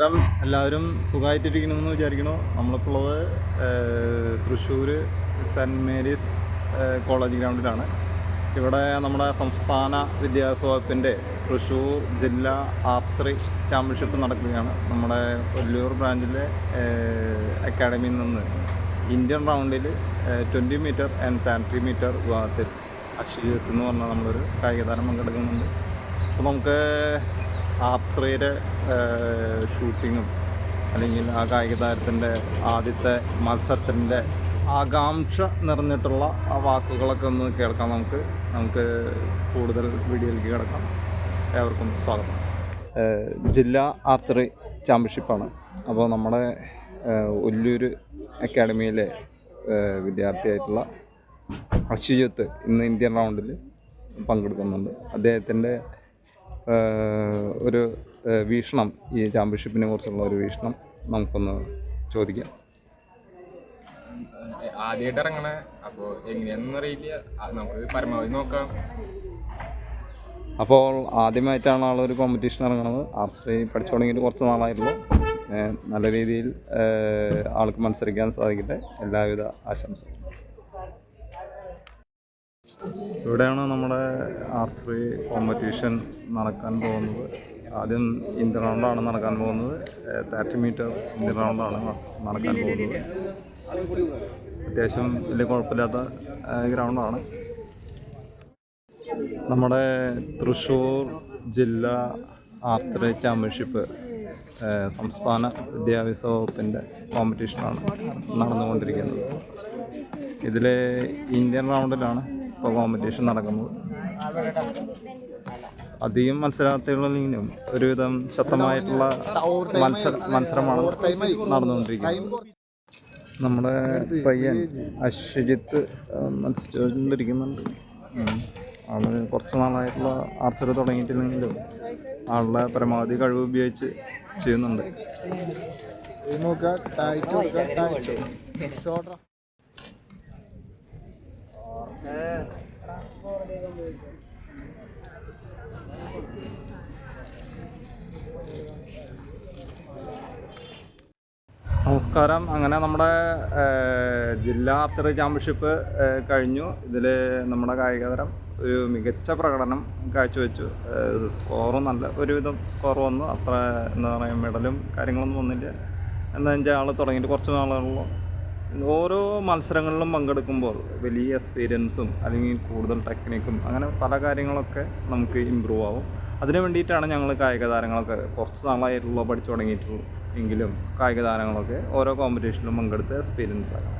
എല്ലാവരും സുഖമായിട്ടിരിക്കണമെന്ന് വിചാരിക്കണു. നമ്മളിപ്പോൾ ഉള്ളത് തൃശ്ശൂർ സെന്റ് മേരീസ് കോളേജ് ഗ്രൗണ്ടിലാണ്. ഇവിടെ നമ്മുടെ സംസ്ഥാന വിദ്യാഭ്യാസ വകുപ്പിന്റെ തൃശ്ശൂർ ജില്ലാ ആർച്ചറി ചാമ്പ്യൻഷിപ്പ് നടക്കുകയാണ്. നമ്മുടെ കൊല്ലൂർ ബ്രാഞ്ചിലെ അക്കാഡമിയിൽ നിന്ന് ഇന്ത്യൻ റൗണ്ടിൽ twenty metre and thirty metre വിഭാഗത്തിൽ അശ്വജിത്ത് എന്ന് പറഞ്ഞാൽ നമ്മളൊരു കായിക താരം പങ്കെടുക്കുന്നുണ്ട്. അപ്പോൾ നമുക്ക് ആർച്ചറിയുടെ ഷൂട്ടിങ്ങും അല്ലെങ്കിൽ ആ കായിക താരത്തിന്റെ ആദ്യത്തെ മത്സരത്തിന്റെ ആകാംക്ഷ നിറഞ്ഞിട്ടുള്ള ആ വാക്കുകളൊക്കെ ഒന്ന് കേൾക്കാം. നമുക്ക് നമുക്ക് കൂടുതൽ വീഡിയോയിലേക്ക് കിടക്കാം. ഏവർക്കും സ്വാഗതം. ജില്ലാ ആർച്ചറി ചാമ്പ്യൻഷിപ്പാണ്. അപ്പോൾ നമ്മുടെ ഒല്ലൂർ അക്കാഡമിയിലെ വിദ്യാർത്ഥിയായിട്ടുള്ള അശ്വജിത്ത് ഇന്ന് ഇന്ത്യൻ റൗണ്ടിൽ പങ്കെടുക്കുന്നുണ്ട്. അദ്ദേഹത്തിന്റെ ഒരു വീക്ഷണം ഈ ചാമ്പ്യൻഷിപ്പിനെ കുറിച്ചുള്ള ഒരു വീക്ഷണം നമുക്കൊന്ന് ചോദിക്കാം. ആദ്യമായിട്ട് ഇറങ്ങണേ അപ്പോൾ എങ്ങനെയാണെന്ന് അറിയില്ല. നമുക്ക് പരമാവധി നോക്കാം. അപ്പോൾ ആദ്യമായിട്ടാണ് ആളൊരു കോമ്പറ്റീഷൻ ഇറങ്ങുന്നത് ആർച്ചറി പഠിച്ചു തുടങ്ങിയിട്ട് കുറച്ച് നാളായിട്ടുള്ളൂ. നല്ല രീതിയിൽ ആൾക്ക് മത്സരിക്കാൻ സാധിക്കട്ടെ. എല്ലാവിധ ആശംസകളും. ഇവിടെയാണ് നമ്മുടെ ആർച്ചറി കോമ്പറ്റീഷൻ നടക്കാൻ പോകുന്നത്. ആദ്യം ഇന്ത്യൻ റൗണ്ടാണ് നടക്കാൻ പോകുന്നത്. തേർട്ടി മീറ്റർ ഇന്ത്യൻ റൗണ്ടാണ് നടക്കാൻ പോകുന്നത്. അത്യാവശ്യം വലിയ കുഴപ്പമില്ലാത്ത ഗ്രൗണ്ടാണ്. നമ്മുടെ തൃശ്ശൂർ ജില്ലാ ആർച്ചറി ചാമ്പ്യൻഷിപ്പ് സംസ്ഥാന വിദ്യാഭ്യാസ വകുപ്പിന്റെ കോമ്പറ്റീഷനാണ് നടന്നുകൊണ്ടിരിക്കുന്നത്. ഇതിൽ ഇന്ത്യൻ റൗണ്ടിലാണ് ഇപ്പോൾ കോമ്പറ്റീഷൻ നടക്കുന്നത്. അധികം മത്സരാർത്ഥികളിലെങ്കിലും ഒരുവിധം ശക്തമായിട്ടുള്ള മത്സര മത്സരമാണ് നടന്നുകൊണ്ടിരിക്കുന്നത്. നമ്മുടെ പയ്യൻ അശ്വജിത്ത് മത്സരിച്ചുകൊണ്ടിരിക്കുന്നുണ്ട്. ആൾ കുറച്ച് നാളായിട്ടുള്ള ആർച്ചറി തുടങ്ങിയിട്ടില്ലെങ്കിലും ആളുടെ പരമാവധി കഴിവ് ഉപയോഗിച്ച് ചെയ്യുന്നുണ്ട്. നമസ്കാരം. അങ്ങനെ നമ്മുടെ ജില്ലാ ആർച്ചറി ചാമ്പ്യൻഷിപ്പ് കഴിഞ്ഞു. ഇതിൽ നമ്മുടെ കായികതരം ഒരു മികച്ച പ്രകടനം കാഴ്ചവെച്ചു. സ്കോറും നല്ല ഒരുവിധം സ്കോർ വന്നു. അത്ര എന്താ പറയുക മെഡലും കാര്യങ്ങളൊന്നും വന്നില്ല. എന്നുവെച്ചാൽ ആൾ തുടങ്ങിയിട്ട് കുറച്ച് നാളുകളിലും ഓരോ മത്സരങ്ങളിലും പങ്കെടുക്കുമ്പോൾ വലിയ എക്സ്പീരിയൻസും അല്ലെങ്കിൽ കൂടുതൽ ടെക്നിക്കും അങ്ങനെ പല കാര്യങ്ങളൊക്കെ നമുക്ക് ഇമ്പ്രൂവ് ആവും. അതിന് വേണ്ടിയിട്ടാണ് ഞങ്ങൾ കായിക താരങ്ങളൊക്കെ കുറച്ച് നാളായിട്ടുള്ള പഠിച്ചു തുടങ്ങിയിട്ടുള്ളൂ. എങ്കിലും കായിക താരങ്ങളൊക്കെ ഓരോ കോമ്പറ്റീഷനിലും പങ്കെടുത്ത് എക്സ്പീരിയൻസ് ആകും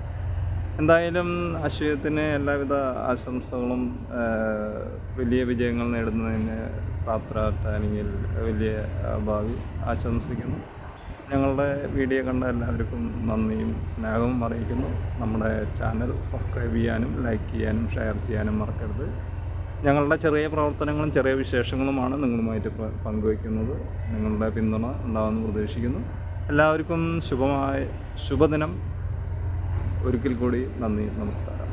എന്തായാലും അശ്വത്തിന് എല്ലാവിധ ആശംസകളും വലിയ വിജയങ്ങൾ നേടുന്നതിന് പ്രാപ്തരാണെങ്കിൽ വലിയ ആഹ്, ഭാവി ആശംസിക്കുന്നു. ഞങ്ങളുടെ വീഡിയോ കണ്ട എല്ലാവർക്കും നന്ദിയും സ്നേഹവും അറിയിക്കുന്നു. നമ്മുടെ ചാനൽ സബ്സ്ക്രൈബ് ചെയ്യാനും ലൈക്ക് ചെയ്യാനും ഷെയർ ചെയ്യാനും മറക്കരുത്. ഞങ്ങളുടെ ചെറിയ പ്രവർത്തനങ്ങളും ചെറിയ വിശേഷങ്ങളുമാണ് നിങ്ങളുമായിട്ട് പങ്കുവയ്ക്കുന്നത്. നിങ്ങളുടെ പിന്തുണ ഉണ്ടാകുമെന്ന് പ്രതീക്ഷിക്കുന്നു. എല്ലാവർക്കും ശുഭമായ ശുഭദിനം. ഒരിക്കൽ കൂടി നന്ദി നമസ്കാരം.